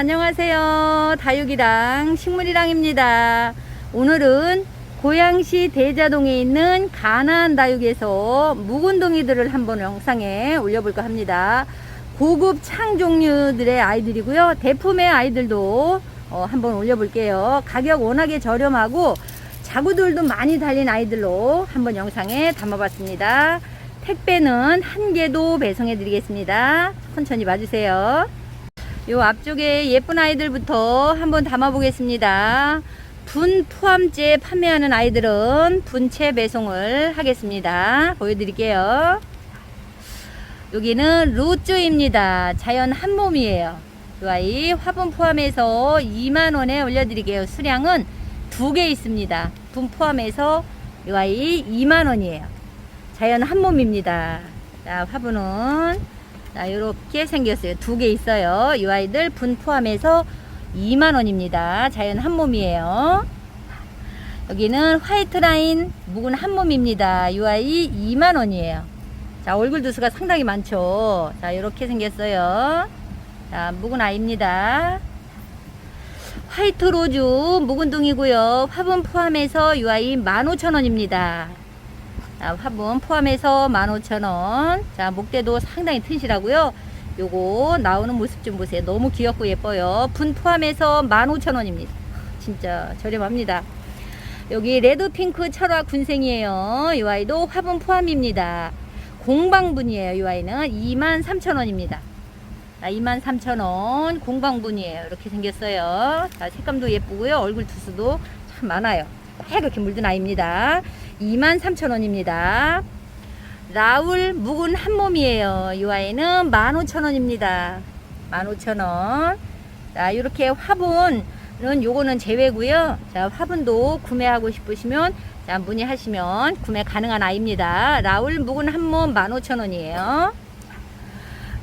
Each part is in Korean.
안녕하세요. 다육이랑 식물이랑입니다. 오늘은 고양시 대자동에 있는 가나안 다육에서 묵은둥이들을 한번 영상에 올려볼까 합니다. 고급 창 종류들의 아이들이고요. 대품의 아이들도 어, 한번 올려볼게요. 가격 워낙에 저렴하고 자구들도 많이 달린 아이들로 한번 영상에 담아봤습니다. 택배는 한 개도 배송해 드리겠습니다. 천천히 봐주세요. 요 앞쪽에 예쁜 아이들부터 한번 담아 보겠습니다. 분 포함제 판매하는 아이들은 분체 배송을 하겠습니다. 보여드릴게요. 여기는 루쭈입니다. 자연 한 몸이에요. 이 아이 화분 포함해서 2만원에 올려드릴게요. 수량은 두 개 있습니다. 분 포함해서 이 아이 2만원이에요. 자연 한 몸입니다. 자, 화분은 자, 이렇게 생겼어요. 두 개 있어요. 이 아이들 분 포함해서 2만원입니다. 자연 한 몸이에요. 여기는 화이트 라인 묵은 한 몸입니다. 이 아이 2만원이에요. 자, 얼굴 두수가 상당히 많죠. 자, 이렇게 생겼어요. 자, 묵은 아이입니다. 화이트 로즈 묵은둥이고요. 화분 포함해서 이 아이 15,000원입니다. 자, 화분 포함해서 15,000원. 자, 목대도 상당히 튼실하고요. 요거 나오는 모습 좀 보세요. 너무 귀엽고 예뻐요. 분 포함해서 15,000원입니다. 진짜 저렴합니다. 여기 레드 핑크 철화 군생이에요. 이 아이도 화분 포함입니다. 공방분이에요. 이 아이는 23,000원입니다. 아, 23,000원 공방분이에요. 이렇게 생겼어요. 자, 색감도 예쁘고요. 얼굴 두수도 참 많아요. 빨갛게 물든 아이입니다. 23,000원입니다. 라울 묵은 한 몸이에요. 이 아이는 15,000원입니다. 15,000원. 자, 이렇게 화분은 요거는 제외고요. 자, 화분도 구매하고 싶으시면 자, 문의하시면 구매 가능한 아이입니다. 라울 묵은 한 몸 15,000원이에요.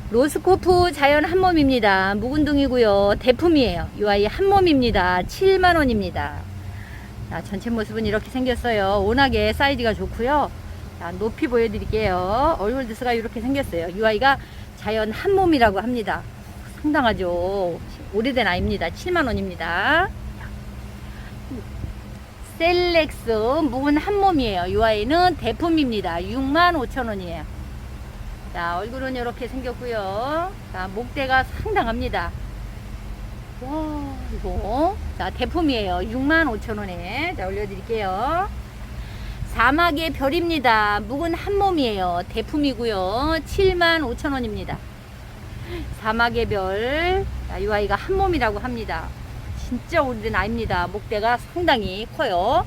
로스코프 자연 한 몸입니다. 묵은둥이고요. 대품이에요. 이 아이 한 몸입니다. 7만 원입니다. 자, 전체 모습은 이렇게 생겼어요. 워낙에 사이즈가 좋고요. 자, 높이 보여드릴게요. 얼굴 드스가 이렇게 생겼어요. 이 아이가 자연 한 몸이라고 합니다. 상당하죠. 오래된 아이입니다. 7만 원입니다. 셀렉스 묵은 한 몸이에요. 이 아이는 대품입니다. 6만 5천 원이에요. 자, 얼굴은 이렇게 생겼고요. 자, 목대가 상당합니다. 와, 이거. 자, 대품이에요. 65,000원에. 자, 올려드릴게요. 사막의 별입니다. 묵은 한 몸이에요. 대품이고요. 75,000원입니다. 사막의 별. 자, 이 아이가 한 몸이라고 합니다. 진짜 오래된 아이입니다. 목대가 상당히 커요.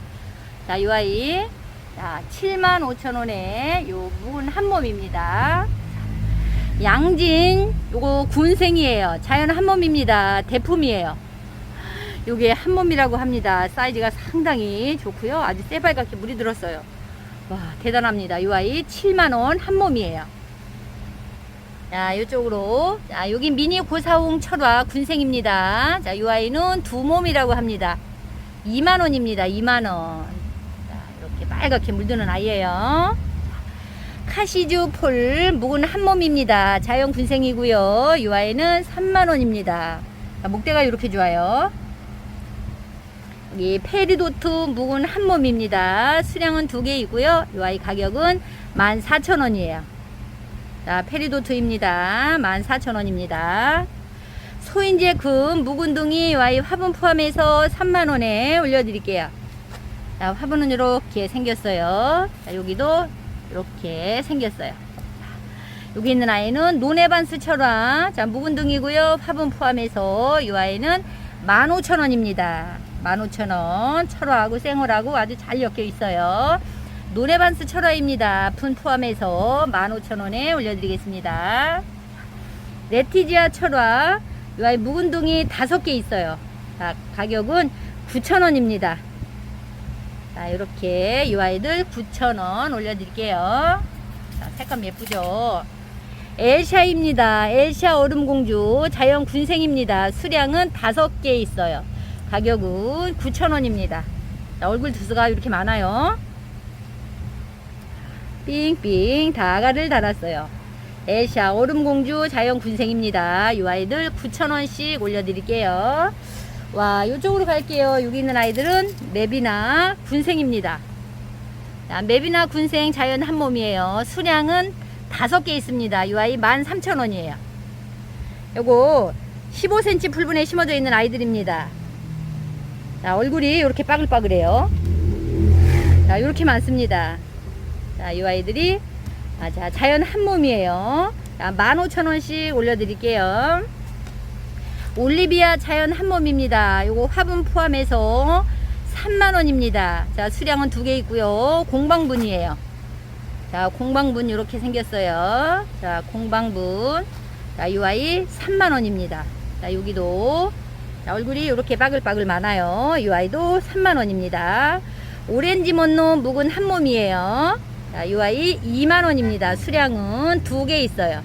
자, 이 아이. 자, 75,000원에 요 묵은 한 몸입니다. 양진 요거 군생이에요. 자연 한 몸입니다. 대품이에요. 요게 한 몸이라고 합니다. 사이즈가 상당히 좋고요. 아주 새빨갛게 물이 들었어요. 와 대단합니다. 요 아이 7만원 한 몸이에요. 자 이쪽으로 자 여기 미니 고사홍 철화 군생입니다. 자요 아이는 두 몸이라고 합니다. 2만원입니다. 2만원. 자 이렇게 빨갛게 물드는 아이예요. 카시주 폴 묵은 한 몸입니다. 자연 군생이고요. 이 아이는 3만원입니다. 목대가 이렇게 좋아요. 여기 페리도트 묵은 한 몸입니다. 수량은 두 개이고요. 이 아이 가격은 14,000원이에요. 자, 페리도트입니다. 14,000원입니다. 소인제 금 묵은둥이 이 아이 화분 포함해서 3만원에 올려드릴게요. 자, 화분은 이렇게 생겼어요. 자, 여기도 이렇게 생겼어요. 여기 있는 아이는 노네반스 철화. 자, 묵은둥이고요. 화분 포함해서 이 아이는 15,000원입니다. 15,000원. 철화하고 생얼하고 아주 잘 엮여 있어요. 노네반스 철화입니다. 분 포함해서 15,000원에 올려드리겠습니다. 레티지아 철화. 이 아이 묵은둥이 5개 있어요. 자, 가격은 9,000원입니다. 자, 이렇게 이 아이들 9,000원 올려드릴게요. 자, 색감 예쁘죠? 엘샤입니다. 엘샤 얼음공주 자연 군생입니다. 수량은 5개 있어요. 가격은 9,000원입니다. 얼굴 두수가 이렇게 많아요. 삥삥 다가를 달았어요. 에샤 얼음공주 자연 군생입니다. 이 아이들 9,000원씩 올려드릴게요. 와, 이쪽으로 갈게요. 여기 있는 아이들은 맵이나 군생입니다. 자, 맵이나 군생 자연 한 몸이에요. 수량은 다섯 개 있습니다. 이 아이 13,000원이에요. 요거 15cm 풀분에 심어져 있는 아이들입니다. 자, 얼굴이 이렇게 빠글빠글해요. 자, 이렇게 많습니다. 자, 이 아이들이 아, 자, 자연 한 몸이에요. 자, 15,000원씩 올려드릴게요. 올리비아 자연 한 몸입니다. 요거 화분 포함해서 3만원입니다. 자, 수량은 두 개 있고요. 공방분이에요. 자, 공방분 이렇게 생겼어요. 자, 공방분. 자, 이 아이 3만원입니다. 자, 여기도. 자, 얼굴이 이렇게 바글바글 많아요. 이 아이도 3만원입니다. 오렌지 먼노 묵은 한 몸이에요. 자, 이 아이 2만원입니다. 수량은 두 개 있어요.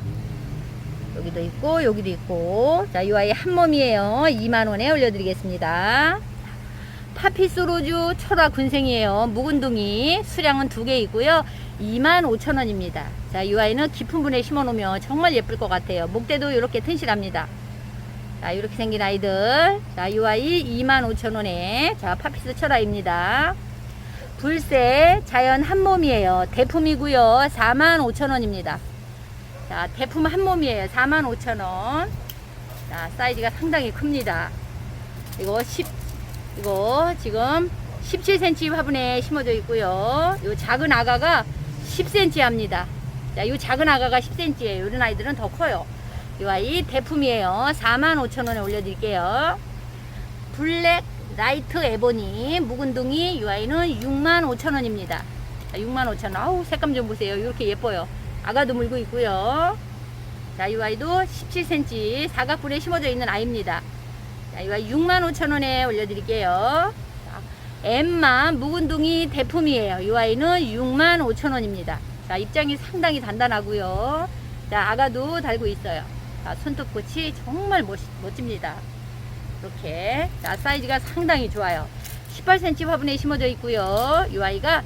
여기도 있고, 여기도 있고. 자, 이 아이 한 몸이에요. 2만원에 올려드리겠습니다. 파피스 로즈 철화 군생이에요. 묵은둥이 수량은 두 개 있고요. 25,000원입니다. 자, 이 아이는 깊은 분에 심어 놓으면 정말 예쁠 것 같아요. 목대도 이렇게 튼실합니다. 자, 이렇게 생긴 아이들. 자, 이 아이 25,000원에. 자, 파피스 철화입니다. 불새 자연 한 몸이에요. 대품이고요. 45,000원입니다. 자, 대품 한 몸이에요. 45,000원. 자, 사이즈가 상당히 큽니다. 이거 10, 이거 지금 17cm 화분에 심어져 있고요. 요 작은 아가가 10cm 합니다. 자, 이 작은 아가가 10cm예요. 이런 아이들은 더 커요. 이 아이 대품이에요. 45,000원에 올려드릴게요. 블랙 라이트 에보니 묵은둥이 이 아이는 65,000원입니다. 65,000원. 아우 색감 좀 보세요. 이렇게 예뻐요. 아가도 물고 있고요. 자, 이 아이도 17cm 사각분에 심어져 있는 아이입니다. 자, 이거 65,000원에 올려드릴게요. 자, 엠마 묵은둥이 대품이에요. 이 아이는 65,000원입니다. 자, 입장이 상당히 단단하고요. 자, 아가도 달고 있어요. 자, 손톱꽃이 정말 멋, 멋집니다. 이렇게. 자, 사이즈가 상당히 좋아요. 18cm 화분에 심어져 있고요. 이 아이가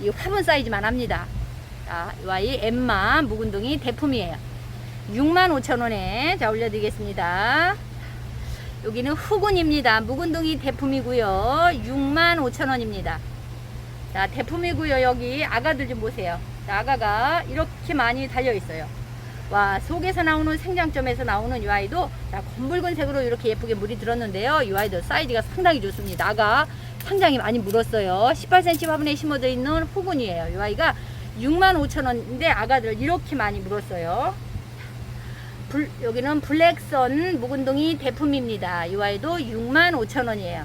이 화분 사이즈만 합니다. 자, 이 아이 엠마 묵은둥이 대품이에요. 65,000원에 자 올려드리겠습니다. 여기는 후군입니다. 묵은둥이 대품이고요. 65,000원입니다. 자, 대품이고요. 여기 아가들 좀 보세요. 자, 아가가 이렇게 많이 달려 있어요. 와, 속에서 나오는 생장점에서 나오는 이 아이도 자, 검붉은색으로 이렇게 예쁘게 물이 들었는데요. 이 아이도 사이즈가 상당히 좋습니다. 아가 상당히 많이 물었어요. 18cm 화분에 심어져 있는 후군이에요. 이 아이가 65,000원인데 아가들 이렇게 많이 물었어요. 불, 여기는 블랙선 묵은둥이 대품입니다. 이 아이도 65,000원이에요.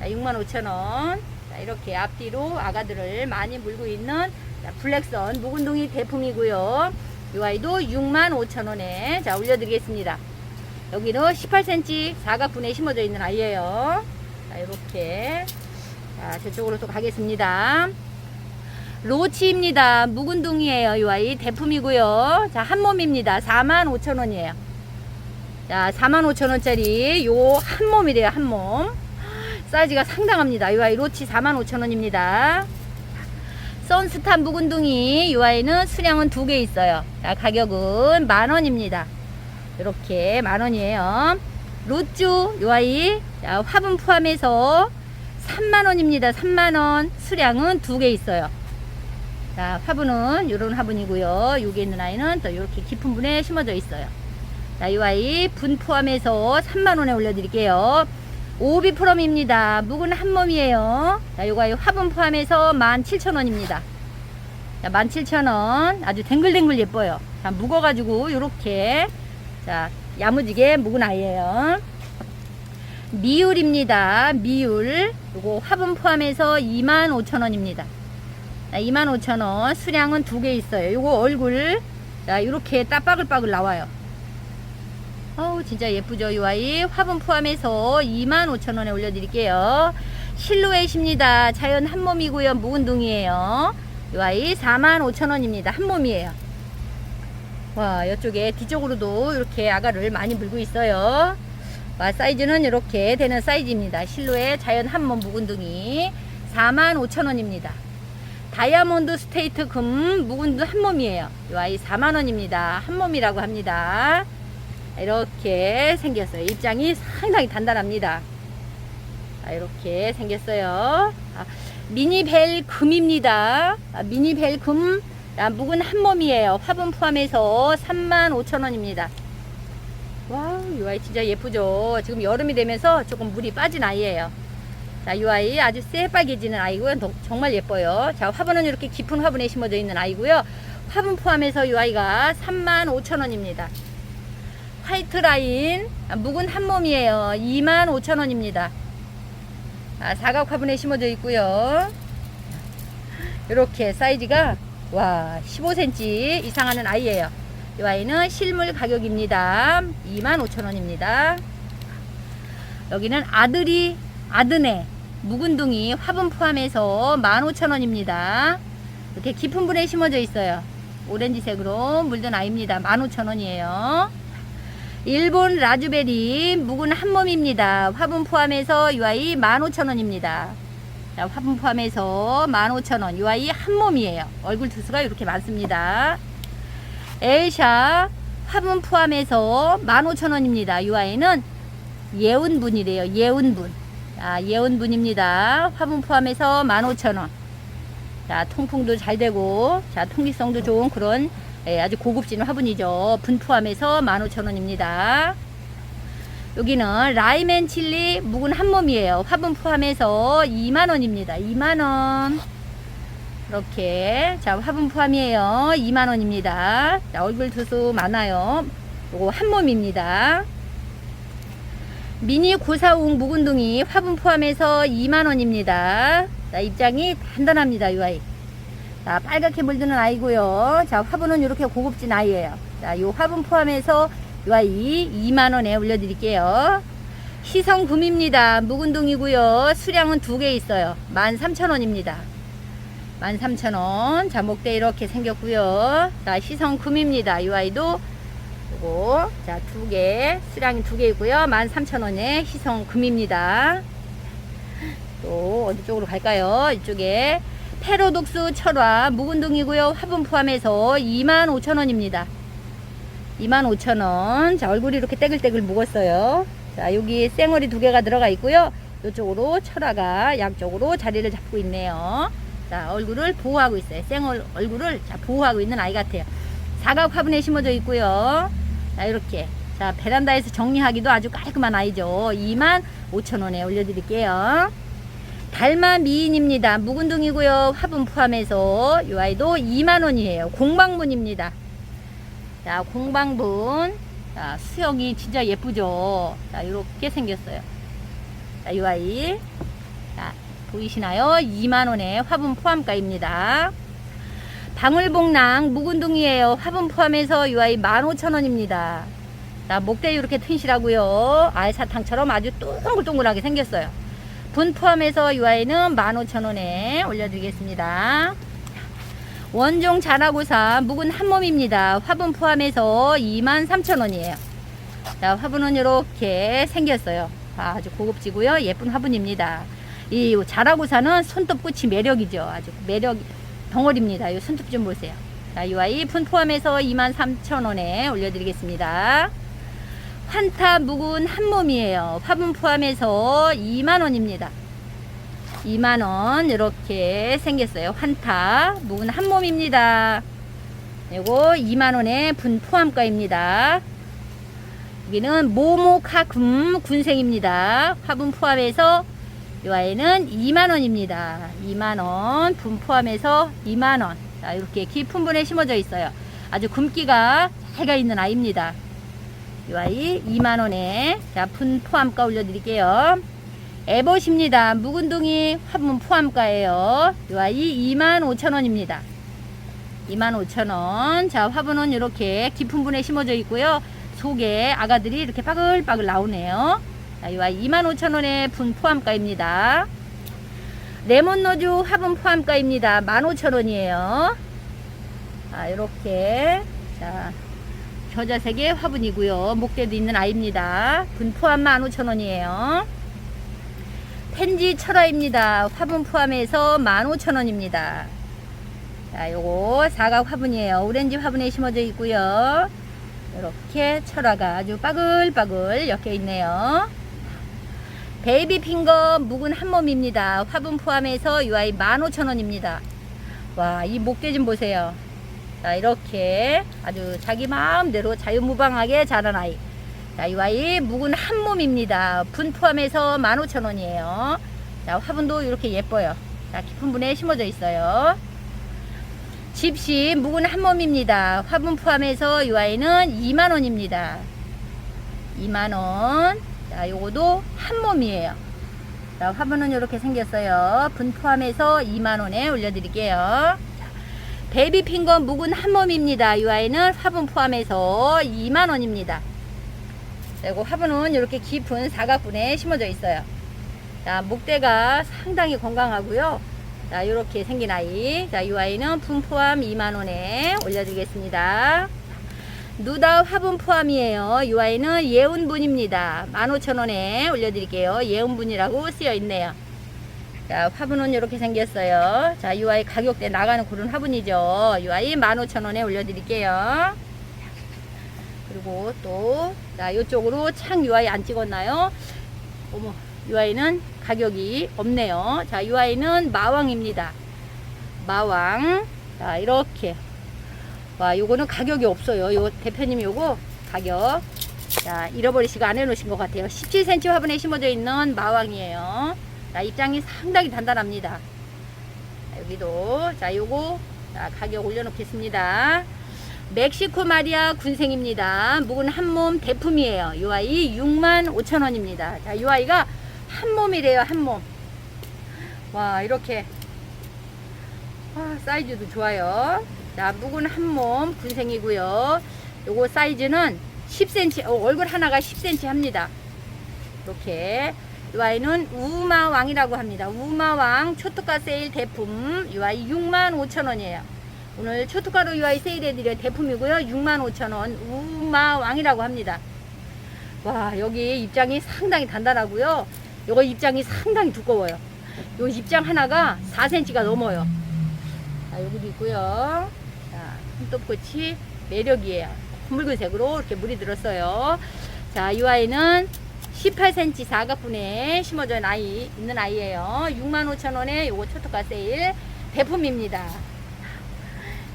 65,000원. 자, 이렇게 앞뒤로 아가들을 많이 물고 있는 자, 블랙선 묵은둥이 대품이고요. 이 아이도 65,000원에 자, 올려드리겠습니다. 여기는 18cm 사각분에 심어져 있는 아이예요. 자, 이렇게. 자, 저쪽으로 또 가겠습니다. 로치입니다. 묵은둥이에요. 이 아이 대품이고요. 자, 한 몸입니다. 45,000원이에요. 자, 45,000원짜리 요 한 몸이래요. 한 몸. 사이즈가 상당합니다. 이 아이 로치 45,000원입니다. 선스탄 묵은둥이 이 아이는 수량은 두 개 있어요. 자, 가격은 만 원입니다. 이렇게 만 원이에요. 로쭈 이 아이 자, 화분 포함해서 3만 원입니다. 3만 원. 수량은 두 개 있어요. 자, 화분은 이런 화분이고요. 여기 있는 아이는 또 이렇게 깊은 분에 심어져 있어요. 자, 이 아이 분 포함해서 3만원에 올려드릴게요. 오비 프롬입니다. 묵은 한 몸이에요. 자, 요거 아이 화분 포함해서 17,000원입니다. 자, 17,000원. 아주 댕글댕글 예뻐요. 자, 묵어가지고 요렇게 자, 야무지게 묵은 아이예요. 미율입니다. 미율. 요거 화분 포함해서 25,000원입니다. 25,000원. 수량은 두 개 있어요. 요거 얼굴. 자 이렇게 딱 빠글빠글 나와요. 어우 진짜 예쁘죠 이 아이? 화분 포함해서 25,000원에 올려드릴게요. 실루엣입니다. 자연 한 몸이고요. 묵은둥이에요. 이 아이 45,000원입니다. 한 몸이에요. 와 이쪽에 뒤쪽으로도 이렇게 아가를 많이 물고 있어요. 와 사이즈는 이렇게 되는 사이즈입니다. 실루엣 자연 한몸 묵은둥이 45,000원입니다 다이아몬드 스테이트 금 묵은두 한 몸이에요. 이 아이 4만 원입니다. 한 몸이라고 합니다. 이렇게 생겼어요. 입장이 상당히 단단합니다. 자, 이렇게 생겼어요. 아, 미니벨 금입니다. 아, 미니벨 금 아, 묵은 한 몸이에요. 화분 포함해서 35,000원입니다. 와우, 이 아이 진짜 예쁘죠? 지금 여름이 되면서 조금 물이 빠진 아이예요. 자, 이 아이 아주 새빨개지는 아이고요. 더- 정말 예뻐요. 자, 화분은 이렇게 깊은 화분에 심어져 있는 아이고요. 화분 포함해서 이 아이가 35,000원입니다. 화이트 라인 아, 묵은 한 몸이에요. 25,000원입니다. 아, 사각 화분에 심어져 있고요. 이렇게 사이즈가 와 15cm 이상 하는 아이예요. 이 아이는 실물 가격입니다. 25,000원입니다. 여기는 아들이 아드네 묵은둥이 화분 포함해서 15,000원입니다. 이렇게 깊은 분에 심어져 있어요. 오렌지색으로 물든 아이입니다. 15,000원이에요. 일본 라즈베리 묵은 한 몸입니다. 화분 포함해서 이 아이 15,000원입니다. 자, 화분 포함해서 15,000원. 이 아이 한 몸이에요. 얼굴 두수가 이렇게 많습니다. 엘샤 화분 포함해서 15,000원입니다. 이 아이는 예운분이래요. 예운분. 자, 예운분입니다. 화분 포함해서 15,000원. 자, 통풍도 잘 되고, 자, 통기성도 좋은 그런 예, 아주 고급진 화분이죠. 분 포함해서 15,000원입니다. 여기는 라이맨 칠리 묵은 한 몸이에요. 화분 포함해서 2만원입니다. 2만원. 이렇게. 자, 화분 포함이에요. 2만원입니다. 자, 얼굴 두수 많아요. 요거 한 몸입니다. 미니 고사웅 묵은둥이 화분 포함해서 2만원입니다. 자, 입장이 단단합니다. 이 아이. 자, 빨갛게 물드는 아이고요. 자, 화분은 이렇게 고급진 아이예요. 자, 요 화분 포함해서 이 아이 2만원에 올려드릴게요. 희성금입니다. 묵은둥이고요. 수량은 두 개 있어요. 13,000원입니다. 13,000원. 자, 목대 이렇게 생겼고요. 자, 희성금입니다. 이 아이도 요거 자, 두 개. 수량이 두개 있고요. 13,000원에 희성 금입니다. 또 어디 쪽으로 갈까요? 이쪽에 페로독스 철화 묵은둥이고요. 화분 포함해서 25,000원입니다. 25,000원. 자, 얼굴이 이렇게 떼글떼글 묵었어요. 자, 여기 쌩얼이 두 개가 들어가 있고요. 이쪽으로 철화가 양쪽으로 자리를 잡고 있네요. 자, 얼굴을 보호하고 있어요. 쌩얼 얼굴을 자, 보호하고 있는 아이 같아요. 사각 화분에 심어져 있고요. 자, 이렇게. 자, 베란다에서 정리하기도 아주 깔끔한 아이죠. 25,000원에 올려드릴게요. 달마 미인입니다. 묵은둥이고요. 화분 포함해서 이 아이도 2만원이에요. 공방분입니다. 자, 공방분. 자, 수영이 진짜 예쁘죠? 자, 이렇게 생겼어요. 자, 이 아이. 자, 보이시나요? 2만원에 화분 포함가입니다. 방울복랑 묵은둥이에요. 화분 포함해서 이 아이 15,000원입니다. 자, 목대 이렇게 튼실하고요. 알사탕처럼 아주 동글동글하게 생겼어요. 분 포함해서 이 아이는 15,000원에 올려드리겠습니다. 원종 자라고사 묵은 한 몸입니다. 화분 포함해서 23,000원이에요. 자, 화분은 이렇게 생겼어요. 아주 고급지고요. 예쁜 화분입니다. 이 자라고사는 손톱 끝이 매력이죠. 아주 매력 덩어리입니다. 이 손톱 좀 보세요. 자, 이 아이 분 포함해서 23,000원에 올려드리겠습니다. 환타 묵은 한 몸이에요. 화분 포함해서 2만원입니다. 2만원 이렇게 생겼어요. 환타 묵은 한 몸입니다. 이거 2만원에 분 포함가입니다. 여기는 모모카금 군생입니다. 화분 포함해서 이 아이는 2만원입니다. 2만원 분 포함해서 2만원 자 이렇게 깊은 분에 심어져 있어요. 아주 굶기가 잘 가 있는 아이입니다. 이 아이 2만원에 자, 분 포함가 올려드릴게요. 에봇입니다. 묵은둥이 화분 포함가예요. 이 아이 25,000원입니다. 25,000원. 자, 화분은 이렇게 깊은 분에 심어져 있고요. 속에 아가들이 이렇게 빠글빠글 나오네요. 자, 이 아이 25,000원에 분 포함가입니다. 레몬너즈 화분 포함가입니다. 15,000원이에요. 자, 이렇게. 자, 겨자색의 화분이고요. 목대도 있는 아이입니다. 분 포함 15,000원이에요. 펜지 철화입니다. 화분 포함해서 15,000원입니다. 자, 요거 사각 화분이에요. 오렌지 화분에 심어져 있고요. 이렇게 철화가 아주 빠글빠글 엮여 있네요. 베이비 핑거 묵은 한 몸입니다. 화분 포함해서 UI 15,000원입니다. 와, 이 목대 좀 보세요. 자, 이렇게 아주 자기 마음대로 자유무방하게 자란 아이. 자, UI 묵은 한 몸입니다. 분 포함해서 15,000원이에요. 자, 화분도 이렇게 예뻐요. 자, 깊은 분에 심어져 있어요. 집시 묵은 한 몸입니다. 화분 포함해서 UI는 2만원입니다. 2만원. 자, 요거도 한 몸이에요. 자, 화분은 이렇게 생겼어요. 분 포함해서 2만원에 올려드릴게요. 자, 베이비 핑거 묵은 한 몸입니다. UI는 화분 포함해서 2만원입니다. 그리고 화분은 이렇게 깊은 사각분에 심어져 있어요. 자, 목대가 상당히 건강하고요. 자, 이렇게 생긴 아이. 자, 이 아이는 분 포함 2만원에 올려드리겠습니다. 누다 화분 포함이에요. 이 아이는 예운분입니다. 15,000원에 올려드릴게요. 예운분이라고 쓰여 있네요. 자, 화분은 이렇게 생겼어요. 자, 이 아이 가격대 나가는 그런 화분이죠. 이 아이 15,000원에 올려드릴게요. 그리고 또, 자, 이쪽으로 창 UI 안 찍었나요? 어머, UI는 가격이 없네요. 자, UI는 마왕입니다. 마왕. 자, 이렇게. 와, 요거는 가격이 없어요. 요 대표님 요거 가격. 자, 잃어버리시고 안 해놓으신 것 같아요. 17cm 화분에 심어져 있는 마왕이에요. 자, 입장이 상당히 단단합니다. 자, 여기도. 자, 요거. 자, 가격 올려놓겠습니다. 멕시코 마리아 군생입니다. 묵은 한 몸 대품이에요. 이 아이 6만 5천 원입니다. 자, 이 아이가 한 몸이래요. 한 몸. 와, 이렇게. 아, 사이즈도 좋아요. 자, 묵은 한몸 군생이고요. 요거 사이즈는 10cm, 어, 얼굴 하나가 10cm 합니다. 이렇게. 이 아이는 우마왕이라고 합니다. 우마왕 초특가 세일 대품. 이 아이 6만 5천 원이에요. 오늘 초특가로 UI 세일해드려 대품이고요. 65,000원 우마왕이라고 합니다. 와 여기 입장이 상당히 단단하고요. 요거 입장이 상당히 두꺼워요. 요 입장 하나가 4cm가 넘어요. 자 여기도 있고요. 자 손톱꽃이 매력이에요. 붉은색으로 이렇게 물이 들었어요. 자 UI는 18cm 사각분에 심어져 아이, 있는 아이예요. 65,000원에 요거 초특가 세일 대품입니다.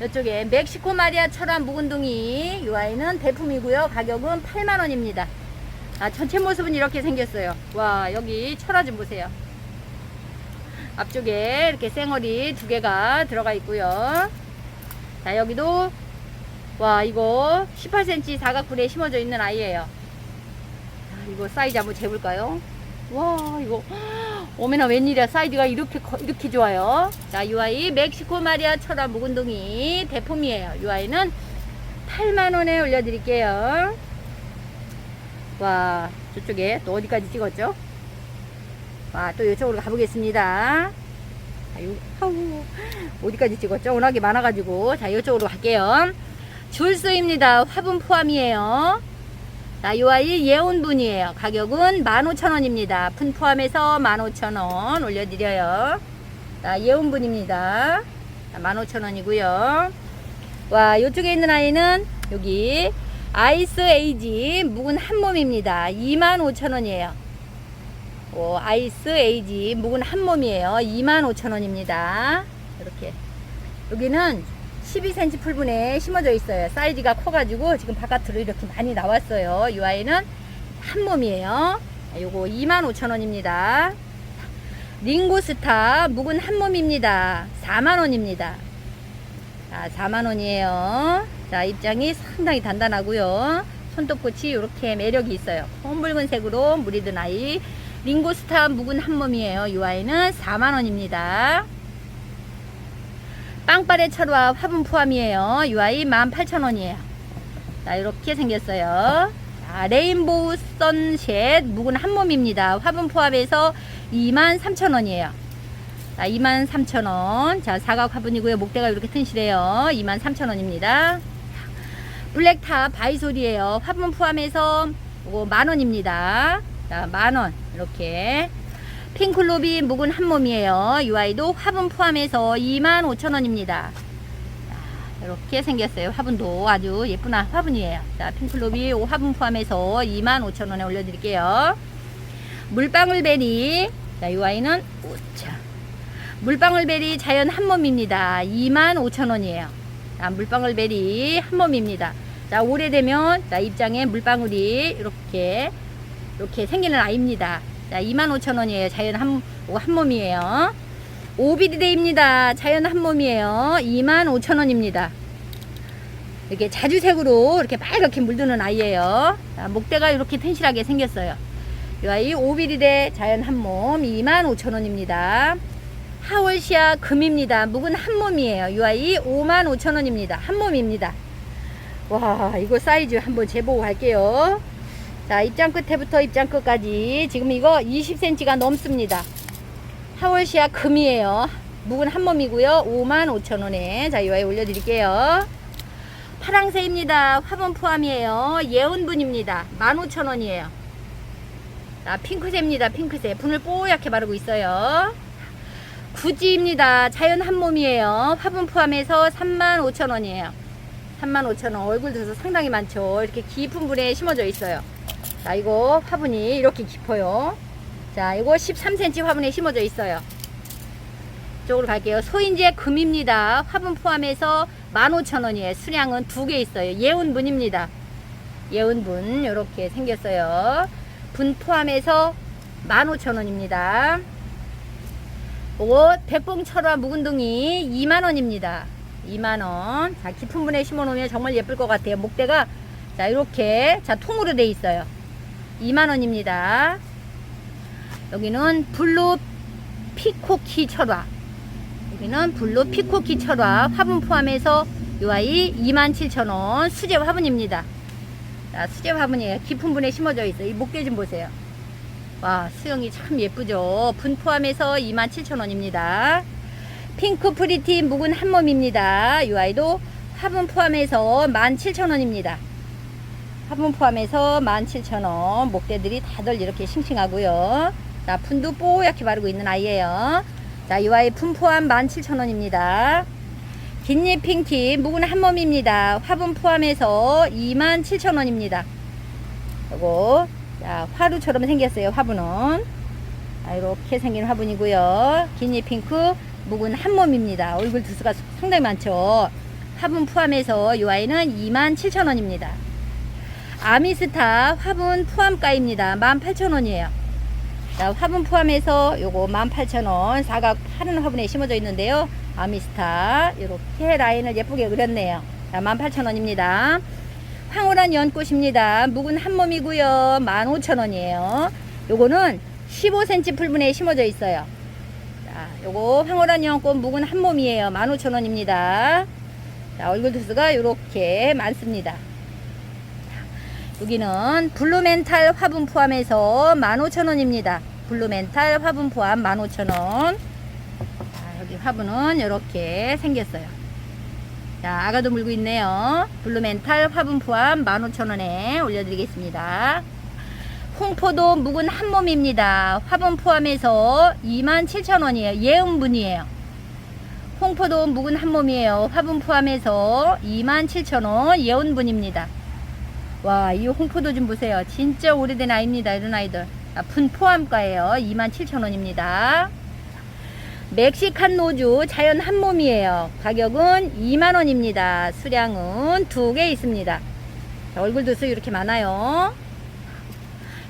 이쪽에 멕시코 마리아 철화 묵은둥이 이 아이는 대품이고요. 가격은 8만원입니다. 아, 전체 모습은 이렇게 생겼어요. 와, 여기 철화 좀 보세요. 앞쪽에 이렇게 쌩얼이 두 개가 들어가 있고요. 자, 여기도 와, 이거 18cm 사각분에 심어져 있는 아이예요. 자, 이거 사이즈 한번 재볼까요? 와, 이거 어머나 웬일이야 사이즈가 이렇게 커- 이렇게 좋아요 자 이 아이 멕시코 마리아 철화 묵은둥이 대품이에요 이 아이는 8만 원에 올려 드릴게요 와 저쪽에 또 어디까지 찍었죠 와 또 이쪽으로 가보겠습니다 자, 요, 아우, 어디까지 찍었죠 워낙에 많아가지고 자 이쪽으로 갈게요 줄수입니다 화분 포함이에요 자, 이 아이 예온분이에요. 가격은 15,000원입니다. 분 포함해서 15,000원 올려드려요. 자, 예온분입니다. 15,000원이고요. 와, 이쪽에 있는 아이는 여기 아이스 에이지 묵은 한 몸입니다. 25,000원이에요. 오, 아이스 에이지 묵은 한 몸이에요. 25,000원입니다. 이렇게. 여기는 12cm 풀분에 심어져 있어요. 사이즈가 커가지고 지금 바깥으로 이렇게 많이 나왔어요. 이 아이는 한 몸이에요. 요거 25,000원입니다. 링고스타 묵은 한 몸입니다. 4만원입니다. 자, 4만원이에요. 자, 입장이 상당히 단단하고요. 손톱꽃이 이렇게 매력이 있어요. 검붉은색으로 물이 든 아이. 링고스타 묵은 한 몸이에요. 이 아이는 4만원입니다. 빵빠레 철화 화분 포함이에요. 이 아이 18,000원이에요. 자, 이렇게 생겼어요. 자, 레인보우 선셋 묵은 한 몸입니다. 화분 포함해서 23,000원이에요. 자, 23,000원. 자, 사각 화분이고요. 목대가 이렇게 튼실해요. 23,000원입니다. 블랙탑 바이솔이에요. 화분 포함해서 만원입니다. 자, 만원. 이렇게. 핑클로비 묵은 한 몸이에요. 이 아이도 화분 포함해서 25,000원입니다. 이렇게 생겼어요. 화분도 아주 예쁜 화- 화분이에요. 자, 핑클롭이 화분 포함해서 25,000원에 올려드릴게요. 물방울베리. 자, 이 아이는 오차. 물방울베리 자연 한 몸입니다. 25,000원이에요. 자, 물방울베리 한 몸입니다. 자, 오래되면 자, 입장에 물방울이 이렇게 이렇게 생기는 아이입니다. 자, 25,000원이에요. 자연 한, 한 몸이에요. 오비드데입니다. 자연 한 몸이에요. 25,000원입니다. 이렇게 자주색으로 이렇게 빨갛게 물드는 아이예요. 자, 목대가 이렇게 튼실하게 생겼어요. 이 아이 오비리데 자연 한몸 25,000원입니다. 하월시아 금입니다. 묵은 한 몸이에요. 이 아이 55,000원입니다. 한 몸입니다. 와, 이거 사이즈 한번 재보고 갈게요. 자, 입장 끝에부터 입장 끝까지 지금 이거 20cm가 넘습니다. 하월시아 금이에요. 묵은 한 몸이고요. 55,000원에 자, 이 아이 올려드릴게요. 파랑새입니다. 화분 포함이에요. 예온분입니다. 15,000원이에요. 자, 핑크새입니다. 핑크새. 분을 뽀얗게 바르고 있어요. 구지입니다. 자연 한 몸이에요. 화분 포함해서 35,000원이에요. 35,000원. 얼굴 들어서 상당히 많죠. 이렇게 깊은 분에 심어져 있어요. 자, 이거 화분이 이렇게 깊어요. 자, 이거 13cm 화분에 심어져 있어요. 이쪽으로 갈게요. 소인제 금입니다. 화분 포함해서 15,000원이에요. 수량은 두 개 있어요. 예운분입니다. 예운분 이렇게 생겼어요. 분 포함해서 15,000원입니다. 요거 백봉철화 묵은둥이 2만원입니다. 2만원. 자, 깊은 분에 심어 놓으면 정말 예쁠 것 같아요. 목대가 자, 이렇게 자, 통으로 돼 있어요. 2만원입니다. 여기는 블루 피코키 철화. 여기는 블루 피코키 철화 화분 포함해서 요 아이 27,000원 수제 화분입니다. 자, 수제 화분이에요. 깊은 분에 심어져 있어요. 이 목대 좀 보세요. 와, 수영이 참 예쁘죠. 분 포함해서 27,000원입니다. 핑크 프리티 묵은 한 몸입니다. 이 아이도 화분 포함해서 17,000원입니다. 화분 포함해서 17,000원. 목대들이 다들 이렇게 싱싱하고요. 자, 분도 뽀얗게 바르고 있는 아이예요. 자, 이 아이 분 포함 17,000원입니다. 긴잎 핑키 묵은 한 몸입니다. 화분 포함해서 27,000원입니다. 요거 자, 화루처럼 생겼어요. 화분은 아, 이렇게 생긴 화분이고요. 긴잎 핑크 묵은 한 몸입니다. 얼굴 두수가 상당히 많죠. 화분 포함해서 이 아이는 27,000원입니다. 아미스타 화분 포함가입니다. 18,000원이에요. 자, 화분 포함해서 요거 18,000원 사각 파른 화분에 심어져 있는데요. 아미스타 이렇게 라인을 예쁘게 그렸네요. 자, 18,000원입니다. 황홀한 연꽃입니다. 묵은 한 몸이고요. 15,000원이에요. 요거는 15cm 풀분에 심어져 있어요. 자, 요거 황홀한 연꽃 묵은 한 몸이에요. 15,000원입니다. 자, 얼굴 두수가 이렇게 많습니다. 여기는 블루멘탈 화분 포함해서 15,000원입니다. 블루멘탈 화분 포함 15,000원. 자, 여기 화분은 이렇게 생겼어요. 자, 아가도 물고 있네요. 블루멘탈 화분 포함 15,000원에 올려드리겠습니다. 홍포도 묵은 한 몸입니다. 화분 포함해서 27,000원이에요. 예음분이에요. 홍포도 묵은 한 몸이에요. 화분 포함해서 27,000원 예온분입니다. 와, 이 홍포도 좀 보세요. 진짜 오래된 아이입니다. 이런 아이들. 아, 분 포함가예요. 27,000원입니다. 멕시칸 노주 자연 한 몸이에요. 가격은 2만원입니다. 수량은 두 개 있습니다. 자, 얼굴 도 수 이렇게 많아요.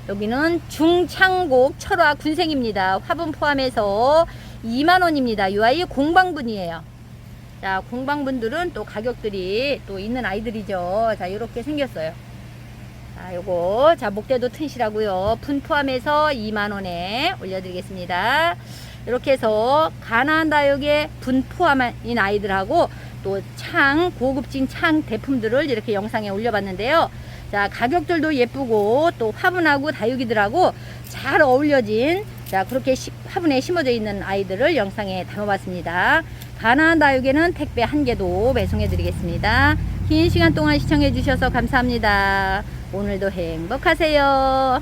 여기는 중창곡 철화 군생입니다. 화분 포함해서 2만원입니다. 이 아이 공방분이에요. 자, 공방분들은 또 가격들이 또 있는 아이들이죠. 자, 이렇게 생겼어요. 자, 요거, 자, 목대도 튼실하고요. 분 포함해서 2만원에 올려드리겠습니다. 이렇게 해서 가나안 다육의 분 포함인 아이들하고 또 창, 고급진 창 대품들을 이렇게 영상에 올려봤는데요. 자, 가격들도 예쁘고 또 화분하고 다육이들하고 잘 어울려진 자, 그렇게 시- 화분에 심어져 있는 아이들을 영상에 담아봤습니다. 가나안 다육에는 택배 한 개도 배송해 드리겠습니다. 긴 시간 동안 시청해 주셔서 감사합니다. 오늘도 행복하세요.